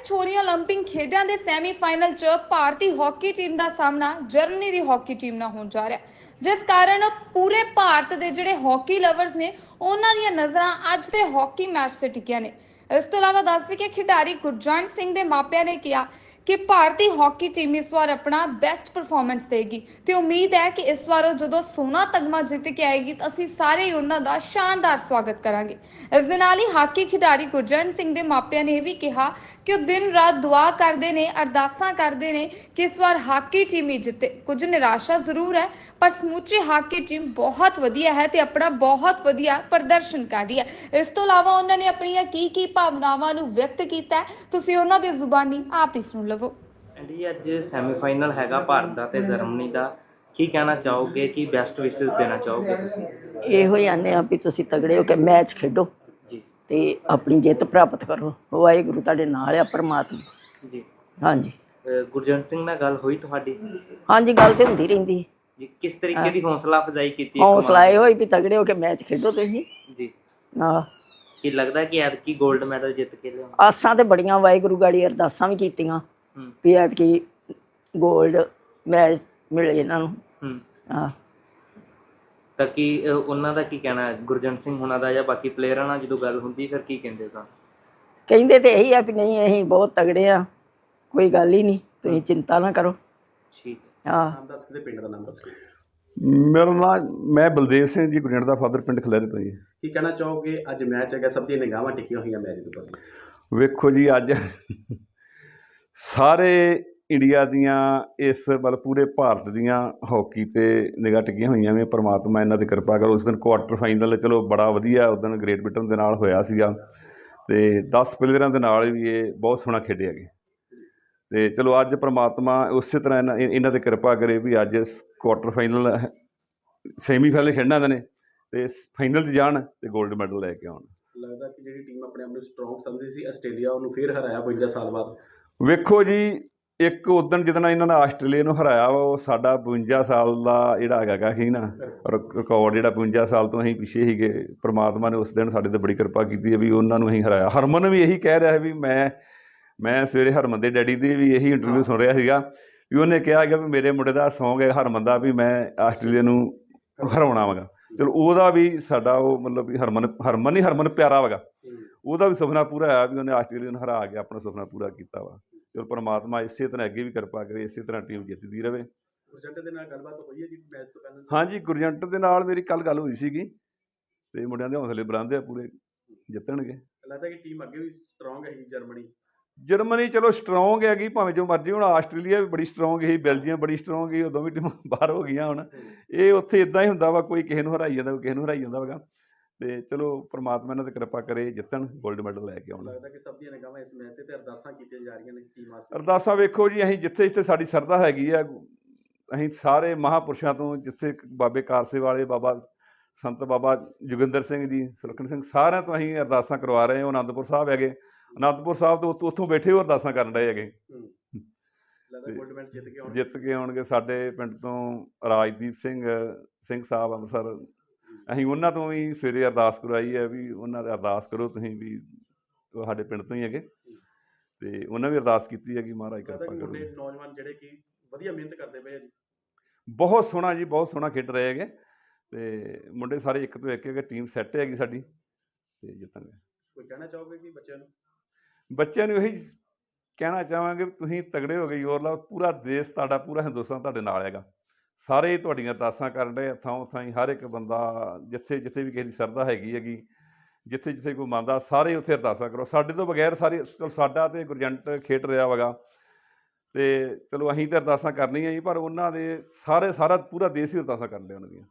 Budapest ਹੋ ਰਹੀਆਂ 올림픽 ਖੇਡਾਂ ਦੇ ਸੈਮੀਫਾਈਨਲ 'ਚ ਭਾਰਤੀ ਹਾਕੀ ਟੀਮ ਦਾ ਸਾਹਮਣਾ ਜਰਮਨੀ ਦੀ ਹਾਕੀ ਟੀਮ ਨਾਲ ਹੋਣ ਜਾ ਰਿਹਾ ਹੈ, ਜਿਸ ਕਾਰਨ ਪੂਰੇ ਭਾਰਤ ਦੇ ਜਿਹੜੇ ਹਾਕੀ ਲਵਰਸ ਨੇ ਉਹਨਾਂ ਦੀਆਂ ਨਜ਼ਰਾਂ ਅੱਜ ਦੇ ਹਾਕੀ ਮੈਚ ਤੇ ਟਿਕੀਆਂ ਨੇ ਇਸ ਤੋਂ ਇਲਾਵਾ ਦੱਸਦੇ ਕਿ ਖਿਡਾਰੀ ਗੁਰਜੰਟ ਸਿੰਘ ਦੇ ਮਾਪਿਆਂ ਨੇ ਕਿਹਾ ਕਿ ਭਾਰਤੀ ਹਾਕੀ ਟੀਮ ਇਸ ਵਾਰ ਆਪਣਾ ਬੈਸਟ ਪਰਫਾਰਮੈਂਸ ਦੇਗੀ। ਤੇ ਉਮੀਦ ਹੈ ਕਿ ਇਸ ਵਾਰ ਉਹ ਜਦੋਂ ਸੋਨਾ ਤਗਮਾ ਜਿੱਤ ਕੇ ਆਏਗੀ ਤਾਂ ਅਸੀਂ ਸਾਰੇ ਹੀ ਉਹਨਾਂ ਦਾ ਸ਼ਾਨਦਾਰ ਸਵਾਗਤ ਕਰਾਂਗੇ। ਇਸ ਦੇ ਨਾਲ ਹੀ ਹਾਕੀ ਖਿਡਾਰੀ ਗੁਰਜੰਟ ਸਿੰਘ ਦੇ ਮਾਪਿਆਂ ਨੇ ਇਹ ਵੀ ਕਿਹਾ ਕਿ ਉਹ ਦਿਨ ਰਾਤ ਦੁਆ ਕਰਦੇ ਨੇ, ਅਰਦਾਸਾਂ ਕਰਦੇ ਨੇ ਕਿ ਇਸ ਵਾਰ ਹਾਕੀ ਟੀਮ ਹੀ ਜਿੱਤੇ। ਕੁਝ ਨਿਰਾਸ਼ਾ ਜ਼ਰੂਰ ਹੈ, ਪਰ ਸਮੁੱਚੀ ਹਾਕੀ ਟੀਮ ਬਹੁਤ ਵਧੀਆ ਹੈ ਤੇ ਆਪਣਾ ਬਹੁਤ ਵਧੀਆ ਪ੍ਰਦਰਸ਼ਨ ਕਰ ਰਹੀ ਹੈ। ਇਸ ਤੋਂ ਇਲਾਵਾ ਉਹਨਾਂ ਨੇ ਆਪਣੀਆਂ ਕੀ ਕੀ ਭਾਵਨਾਵਾਂ ਨੂੰ ਵਿਅਕਤ ਕੀਤਾ ਤੁਸੀਂ ਉਹਨਾਂ ਦੀ ਜ਼ੁਬਾਨੀ ਆਪ ਹੀ ਸੁਣ ਲਵੋ। ਐਂਡੀ ਅੱਜ ਸੈਮੀਫਾਈਨਲ ਹੈਗਾ ਭਾਰਤ ਦਾ ਤੇ ਜਰਮਨੀ ਦਾ। ਕੀ ਕਹਿਣਾ ਚਾਹੋਗੇ? ਕੀ ਬੈਸਟ ਵਿਸ਼ੇਸ ਦੇਣਾ ਚਾਹੋਗੇ ਤੁਸੀਂ? ਇਹੋ ਹੀ ਆਨੇ ਆ ਵੀ ਤੁਸੀਂ ਤਗੜੇ ਹੋ ਕੇ ਮੈਚ ਖੇਡੋ। ਜੀ। ਤੇ ਆਪਣੀ ਜਿੱਤ ਪ੍ਰਾਪਤ ਕਰੋ। ਵਾਹਿਗੁਰੂ ਤੁਹਾਡੇ ਨਾਲ ਆ ਪਰਮਾਤਮਾ। ਜੀ। ਹਾਂਜੀ। ਅਹ ਗੁਰਜੰਟ ਸਿੰਘ ਨਾਲ ਗੱਲ ਹੋਈ ਤੁਹਾਡੀ? ਹਾਂਜੀ ਗੱਲ ਤੇ ਹੁੰਦੀ ਰਹਿੰਦੀ। ਜੀ ਕਿਸ ਤਰੀਕੇ ਦੀ ਹੌਸਲਾ ਅਫਜ਼ਾਈ ਕੀਤੀ ਇੱਕ ਹੌਸਲਾ ਇਹ ਹੋਈ ਵੀ ਤਗੜੇ ਹੋ ਕੇ ਮੈਚ ਖੇਡੋ ਤੁਸੀਂ। ਮਾਂ- ਜੀ। ਆ ਕੀ ਲੱਗਦਾ ਕਿ ਐਤਕੀ 골ਡ ਮੈਡਲ ਜਿੱਤ ਕੇ ਲਿਆਉਂ ਆਸਾਂ ਤੇ ਬੜੀਆਂ ਵਾਹਿਗੁਰੂ ਗਾੜੀ ਅਰਦਾਸਾਂ ਵੀ ਕੀਤੀਆਂ। ਹੂੰ ਵੀ ਐਤਕੀ 골ਡ ਮੈਚ ਮਿਲੇ ਇਹਨਾਂ ਨੂੰ। ਹੂੰ। ਤਾਂ ਕੀ ਅਹ ਉਹਨਾਂ ਦਾ ਕੀ ਕਹਿਣਾ ਹੈ? ਗੁਰਜੰਟ ਸਿੰਘ ਹੁਣਾਂ ਦਾ ਜਾਂ ਬਾਕੀ ਪਲੇਅਰਾਂ ਨਾਲ ਜਦੋਂ ਗੱਲ ਹੁੰਦੀ ਫਿਰ ਕੀ ਕਹਿੰਦੇ ਤਾਂ? ਕਹਿੰਦੇ ਤੇ ਇਹੀ ਆ ਵੀ ਨਹੀਂ ਅਸੀਂ ਬਹੁਤ ਤਗੜੇ ਆ ਕੋਈ ਗੱਲ ਹੀ ਨਹੀਂ ਤੁਸੀਂ ਚਿੰਤਾ ਨਾ ਕਰੋ। ਠੀਕ। ਆ ਮੇਰਾ ਨਾਮ ਮੈਂ ਬਲਦੇਵ ਸਿੰਘ ਜੀ ਗੁਰਜੰਟ ਦਾ ਫਾਦਰ ਪਿੰਡ ਖਲੇਰੇ ਤੋਂ ਜੀ। ਕੀ ਕਹਿਣਾ ਚਾਹੋਗੇ? ਅੱਜ ਮੈਚ ਹੈਗਾ ਸਭ ਦੀਆਂ ਨਿਗਾਹਾਂ ਟਿਕੀਆਂ ਹੋਈਆਂ ਮੈਚ ਦੇ ਉੱਪਰ। ਵੇਖੋ ਜੀ ਅੱਜ ਸਾਰੇ ਇੰਡੀਆ ਦੀਆਂ ਇਸ ਮਤਲਬ ਪੂਰੇ ਭਾਰਤ ਦੀਆਂ ਹਾਕੀ ਤੇ ਨਿਗਾਹ ਟਿਕੀਆਂ ਹੋਈਆਂ ਨੇ, ਪਰਮਾਤਮਾ ਇਹਨਾਂ ਦੀ ਕਿਰਪਾ ਕਰੋ। ਉਸ ਦਿਨ ਕੁਆਟਰ ਫਾਈਨਲ ਚਲੋ ਬੜਾ ਵਧੀਆ, ਉਸ ਦਿਨ ਗ੍ਰੇਟ ਬ੍ਰਿਟਨ ਦੇ ਨਾਲ ਹੋਇਆ ਸੀਗਾ ਤੇ 10 ਪਲੇਅਰਾਂ ਦੇ ਨਾਲ ਵੀ ਇਹ ਬਹੁਤ ਸੋਹਣਾ ਖੇਡੇ ਹੈਗੇ। ਤੇ ਚਲੋ ਅੱਜ ਪਰਮਾਤਮਾ ਉਸੇ ਤਰ੍ਹਾਂ ਇਹਨਾਂ ਇਹਨਾਂ ਤੇ ਕਿਰਪਾ ਕਰੇ ਵੀ ਅੱਜ ਕੁਆਟਰ ਫਾਈਨਲ ਸੈਮੀਫਾਈਨਲ ਖੇਡਣਾ ਇਹਨਾਂ ਨੇ ਤੇ ਫਾਈਨਲ 'ਚ ਜਾਣ ਤੇ 골ਡ ਮੈਡਲ ਲੈ ਕੇ ਆਉਣ। ਲੱਗਦਾ ਕਿ ਜਿਹੜੀ ਟੀਮ ਆਪਣੇ ਆਪ ਨੂੰ ਸਟਰੋਂਗ ਸਮਝਦੀ ਸੀ, ਆਸਟ੍ਰੇਲੀਆ ਉਹਨੂੰ ਫੇਰ ਹਰਾਇਆ 52 ਸਾਲ ਬਾਅਦ। ਵੇਖੋ ਜੀ ਇੱਕ ਉਦੋਂ ਜਿੱਦਣ ਇਹਨਾਂ ਨੇ ਆਸਟ੍ਰੇਲੀਆ ਨੂੰ ਹਰਾਇਆ ਉਹ ਸਾਡਾ 52 ਸਾਲ ਦਾ ਜਿਹੜਾ ਹੈਗਾ ਸੀ ਨਾ ਰਿਕ- ਰਿਕਾਰਡ ਜਿਹੜਾ 52 ਸਾਲ ਤੋਂ ਅਸੀਂ ਪਿੱਛੇ ਸੀਗੇ ਪ੍ਰਮਾਤਮਾ ਨੇ ਉਸ ਦਿਨ ਸਾਡੇ ਤੇ ਬੜੀ ਕਿਰਪਾ ਕੀਤੀ ਹੈ ਵੀ ਉਹਨਾਂ ਨੂੰ ਅਸੀਂ ਹਰਾਇਆ। ਹਰਮਨ ਵੀ ਇਹੀ ਕਹਿ ਰਿਹਾ ਹੈ ਵੀ ਮੈਂ ਮੈਂ ਸਵੇਰੇ ਹਰਮਨ ਦੇ ਡੈਡੀ ਦੀ ਵੀ ਇਹੀ ਇੰਟਰਵਿਊ ਸੁਣ ਰਿਹਾ ਸੀਗਾ ਵੀ ਉਹਨੇ ਕਿਹਾ ਕਿ ਵੀ ਮੇਰੇ ਮੁੰਡੇ ਦਾ ਸੌਂਗ ਹੈ ਹਰਮਨ ਦਾ ਵੀ ਮੈਂ ਆਸਟ੍ਰੇਲੀਆ ਨੂੰ ਹਰਾਉਣਾ ਵਾਗਾ। ਚਲੋ ਉਹਦਾ ਵੀ ਸਾਡਾ ਉਹ ਮਤਲਬ ਵੀ ਹਰਮਨ ਹਰਮਨ ਹੀ ਹਰਮਨ ਪਿਆਰਾ ਵਗਾ। ਉਹਦਾ ਵੀ ਸੁਪਨਾ ਪੂਰਾ ਹੋਇਆ ਵੀ ਉਹਨੇ ਆਸਟ੍ਰੇਲੀਆ ਨੂੰ ਹਰਾ ਕੇ ਆਪਣਾ ਸੁਪਨਾ ਪੂਰਾ ਕੀਤਾ ਵਾ। ਚਲੋ ਪਰਮਾਤਮਾ ਇਸੇ ਤਰ੍ਹਾਂ ਅੱਗੇ ਵੀ ਕਿਰਪਾ ਕਰੇ ਇਸੇ ਤਰ੍ਹਾਂ ਟੀਮ ਜਿੱਤਦੀ ਰਹੇ ਪ੍ਰੈਜ਼ੀਡੈਂਟ ਦੇ ਨਾਲ ਗੱਲਬਾਤ ਹੋਈ ਹੈ ਜੀ ਮੈਚ ਤੋਂ ਪਹਿਲਾਂ? ਹਾਂਜੀ ਗੁਰਜੰਟ ਦੇ ਨਾਲ ਮੇਰੀ ਕੱਲ ਗੱਲ ਹੋਈ ਸੀਗੀ ਤੇ ਮੁੰਡਿਆਂ ਦੇ ਹੌਸਲੇ ਬੁਲੰਦ ਆ ਪੂਰੇ ਜਿੱਤਣਗੇ। ਲੱਗਦਾ ਕਿ ਟੀਮ ਅੱਗੇ ਵੀ ਸਟਰੋਂਗ ਹੈਗੀ ਜਰਮਨੀ। ਜਰਮਨੀ ਚਲੋ ਸਟਰੋਂਗ ਹੈਗੀ ਭਾਵੇਂ ਜੋ ਮਰਜ਼ੀ ਹੁਣ ਆਸਟ੍ਰੇਲੀਆ ਵੀ ਬੜੀ ਸਟਰੋਂਗ ਸੀ ਬੈਲਜੀਅਮ ਬੜੀ ਸਟਰੋਂਗ ਸੀ ਉਦੋਂ ਵੀ ਟੀਮਾਂ ਬਾਹਰ ਹੋ ਗਈਆਂ ਹੁਣ। ਇਹ ਉੱਥੇ ਇਦਾਂ ਹੀ ਹੁੰਦਾ ਵਾ ਕੋਈ ਕਿਸੇ ਨੂੰ ਹਰਾਈ ਜਾਂਦਾ ਕੋਈ ਕਿਸੇ ਨੂੰ ਹਰਾਈ ਜਾਂਦਾ ਵਗਾ ਤੇ ਚਲੋ ਪ੍ਰਮਾਤਮਾ ਇਹਨਾਂ ਤੇ ਕਿਰਪਾ ਕਰੇ ਜਿੱਤਣ 골ਡ ਮੈਡਲ ਲੈ ਕੇ ਆਉਣ। ਲੱਗਦਾ ਕਿ ਸਭ ਦੀਆਂ ਨਿਗਾਹਾਂ ਇਸ ਮੈਚ ਤੇ ਤੇ ਅਰਦਾਸਾਂ ਕੀਤੀਆਂ ਜਾ ਰਹੀਆਂ ਨੇ ਟੀਮ ਵਾਸਤੇ ਅਰਦਾਸਾਂ ਵੇਖੋ ਜੀ ਅਸੀਂ ਜਿੱਥੇ ਜਿੱਥੇ ਸਾਡੀ ਸਰਦਾ ਹੈਗੀ ਆ ਅਸੀਂ ਸਾਰੇ ਮਹਾਪੁਰਸ਼ਾਂ ਤੋਂ ਜਿੱਥੇ ਬਾਬੇ ਕਾਰਸੇ ਵਾਲੇ ਬਾਬਾ ਸੰਤ ਬਾਬਾ ਜੋਗਿੰਦਰ ਸਿੰਘ ਜੀ ਸੁਲੱਖਣ ਸਿੰਘ ਸਾਰਿਆਂ ਤੋਂ ਅਸੀਂ ਅਰਦਾਸਾਂ ਕਰਵਾ ਰਹੇ ਹਾਂ ਉਹ ਆਨੰਦਪੁਰ ਸਾਹਿਬ ਹੈਗੇ। ਆਨੰਦਪੁਰ ਸਾਹਿਬ ਤੋਂ ਉੱਥੋਂ- ਉੱਥੋਂ ਬੈਠੇ ਹੋ ਅਰਦਾਸਾਂ ਕਰਨ ਰਹੇ ਹੈਗੇ। ਲੱਗਦਾ ਤੇ 골ਡ ਮੈਡਲ ਜਿੱਤ ਕੇ ਆਉਣਗੇ। ਜਿੱਤ ਕੇ ਆਉਣਗੇ ਸਾਡੇ ਪਿੰਡ ਤੋਂ ਰਾਜਦੀਪ ਸਿੰਘ ਸਿੰਘ ਸਾਹਿਬ ਅੰਮ੍ਰਿਤਸਰ ਅਸੀਂ ਉਹਨਾਂ ਤੋਂ ਵੀ ਸਵੇਰੇ ਅਰਦਾਸ ਕਰਵਾਈ ਹੈ ਵੀ ਉਹਨਾਂ ਦੇ ਅਰਦਾਸ ਕਰੋ ਤੁਸੀਂ ਵੀ ਸਾਡੇ ਪਿੰਡ ਤੋਂ ਹੀ ਹੈਗੇ। ਤੇ ਉਹਨਾਂ ਵੀ ਅਰਦਾਸ ਕੀਤੀ ਹੈ ਕਿ ਮਹਾਰਾਜ ਕਿਰਪਾ ਕਰੋ। ਨੌਜਵਾਨ ਜਿਹੜੇ ਕਿ ਵਧੀਆ ਮਿਹਨਤ ਕਰਦੇ ਪਏ ਆ ਜੀ। ਬਹੁਤ ਸੋਹਣਾ ਜੀ ਬਹੁਤ ਸੋਹਣਾ ਖੇਡ ਰਹੇ ਹੈਗੇ। ਤੇ ਮੁੰਡੇ ਸਾਰੇ ਇੱਕ ਤੋਂ ਇੱਕ ਹੈਗੇ ਟੀਮ ਸੈੱਟ ਹੈਗੀ ਸਾਡੀ। ਤੇ ਜਿੱਤਾਂਗੇ। ਕੋਈ ਕਹਿਣਾ ਚਾਹੋਗੇ ਕਿ ਬੱਚਿਆਂ ਨੂੰ? ਬੱਚਿਆਂ ਨੂੰ ਇਹੀ ਕਹਿਣਾ ਚਾਹਾਂਗੇ ਵੀ ਤੁਸੀਂ ਤਗੜੇ ਹੋ ਗਏ ਜ਼ੋਰ ਲਾਓ। ਪੂਰਾ ਦੇਸ਼ ਤੁਹਾਡਾ ਪੂਰਾ ਹਿੰਦੁਸਤਾਨ ਤੁਹਾਡੇ ਨਾਲ ਹੈਗਾ। ਸਾਰੇ ਤੁਹਾਡੀਆਂ ਅਰਦਾਸਾਂ ਕਰਨ ਰਹੇ ਥਾਂ ਥਾਂ ਹੀ ਹਰ ਇੱਕ ਬੰਦਾ ਜਿੱਥੇ ਜਿੱਥੇ ਵੀ ਕਿਸੇ ਦੀ ਸਰਦਾ ਹੈਗੀ ਹੈਗੀ, ਜਿੱਥੇ ਜਿੱਥੇ ਕੋਈ ਮੰਨਦਾ, ਸਾਰੇ ਉੱਥੇ ਅਰਦਾਸਾਂ ਕਰੋ। ਸਾਡੇ ਤੋਂ ਬਗੈਰ ਸਾਰੇ, ਚਲੋ ਸਾਡਾ ਤੇ ਗੁਰਜੰਟ ਖੇਡ ਰਿਹਾ ਵਗਾ, ਤੇ ਚਲੋ ਅਸੀਂ ਤਾਂ ਅਰਦਾਸਾਂ ਕਰਨੀਆਂ ਜੀ ਪਰ ਉਹਨਾਂ ਦੇ ਸਾਰੇ, ਸਾਰਾ ਪੂਰਾ ਦੇਸ਼ ਹੀ ਅਰਦਾਸਾਂ ਕਰ ਲਿਆ ਉਹਨਾਂ ਦੀਆਂ